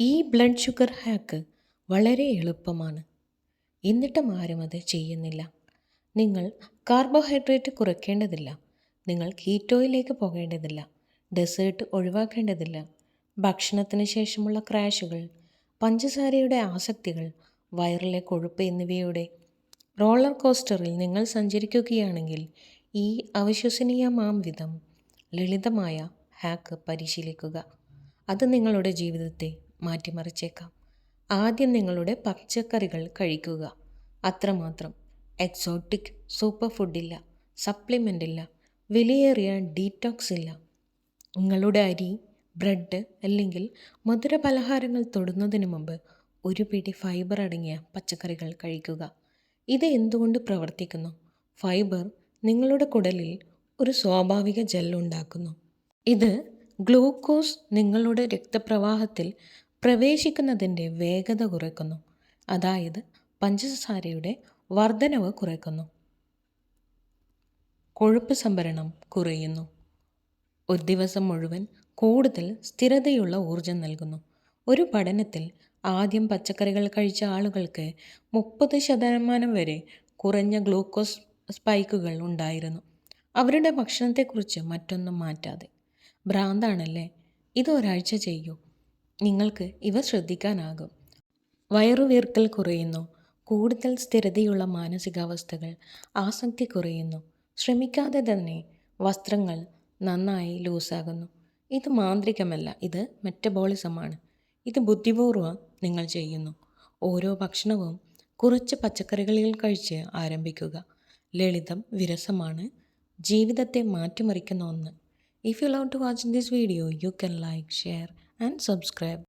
ഈ blood sugar hack വളരെ എളുപ്പമാണ്. എന്നിട്ടും ആരും അത് ചെയ്യുന്നില്ല. നിങ്ങൾ കാർബോഹൈഡ്രേറ്റ് കുറയ്ക്കേണ്ടതില്ല. നിങ്ങൾ കീറ്റോയിലേക്ക് പോകേണ്ടതില്ല. ഡെസേർട്ട് ഒഴിവാക്കേണ്ടതില്ല. ഭക്ഷണത്തിന് ശേഷമുള്ള ക്രാഷുകൾ പഞ്ചസാരയുടെ ആസക്തികൾ വയറിലെ കൊഴുപ്പ് എന്നിവയുടെ റോളർ കോസ്റ്ററിൽ നിങ്ങൾ സഞ്ചരിക്കുകയാണെങ്കിൽ ഈ അവിശ്വസനീയമാം വിധം ലളിതമായ ഹാക്ക് പരിശീലിക്കുക. അത് നിങ്ങളുടെ ജീവിതത്തെ മാറ്റിമറിച്ചേക്കാം. ആദ്യം നിങ്ങളുടെ പച്ചക്കറികൾ കഴിക്കുക. അത്രമാത്രം. Exotic super ഫുഡില്ല. സപ്ലിമെന്റ് ഇല്ല വിലയേറിയ ഡീറ്റോക്സ് ഇല്ല നിങ്ങളുടെ അരി ബ്രെഡ് അല്ലെങ്കിൽ മധുര പലഹാരങ്ങൾ തൊടുന്നതിന് മുമ്പ് ഒരു പിടി ഫൈബർ അടങ്ങിയ പച്ചക്കറികൾ കഴിക്കുക. ഇത് എന്തുകൊണ്ട് പ്രവർത്തിക്കുന്നു? ഫൈബർ നിങ്ങളുടെ കുടലിൽ ഒരു സ്വാഭാവിക ജെല്ലുണ്ടാക്കുന്നു. ഇത് ഗ്ലൂക്കോസ് നിങ്ങളുടെ രക്തപ്രവാഹത്തിൽ പ്രവേശിക്കുന്നതിന്റെ വേഗത കുറയ്ക്കുന്നു. അതായത് പഞ്ചസാരയുടെ വർധനവ് കുറയ്ക്കുന്നു. കൊഴുപ്പ് സംഭരണം കുറയുന്നു. ഒരു ദിവസം മുഴുവൻ കൂടുതൽ സ്ഥിരതയുള്ള ഊർജം നൽകുന്നു. ഒരു പഠനത്തിൽ ആദ്യം പച്ചക്കറികൾ കഴിച്ച ആളുകൾക്ക് മുപ്പത് ശതമാനം വരെ കുറഞ്ഞ ഗ്ലൂക്കോസ് സ്പൈക്കുകൾ ഉണ്ടായിരുന്നു. അവരുടെ ഭക്ഷണത്തെക്കുറിച്ച് മറ്റൊന്നും മാറ്റാതെ. ഭ്രാന്താണല്ലേ? ഇത് ഒരാഴ്ച ചെയ്യൂ. നിങ്ങൾക്ക് ഇവ ശ്രദ്ധിക്കാനാകും. വയറുവീർക്കൽ കുറയുന്നു. കൂടുതൽ സ്ഥിരതയുള്ള മാനസികാവസ്ഥകൾ ആസക്തി കുറയുന്നു. ശ്രമിക്കാതെ തന്നെ വസ്ത്രങ്ങൾ നന്നായി ലൂസാകുന്നു. ഇത് മാന്ത്രികമല്ല ഇത് മെറ്റബോളിസമാണ്. ഇത് ബുദ്ധിപൂർവം നിങ്ങൾ ചെയ്യുന്നു. ഓരോ ഭക്ഷണവും കുറച്ച് പച്ചക്കറികളിൽ കഴിച്ച് ആരംഭിക്കുക. ലളിതം വിരസമാണ്. ജീവിതത്തെ മാറ്റിമറിക്കുന്ന ഒന്ന്. If you love to watch this video you can like share and subscribe.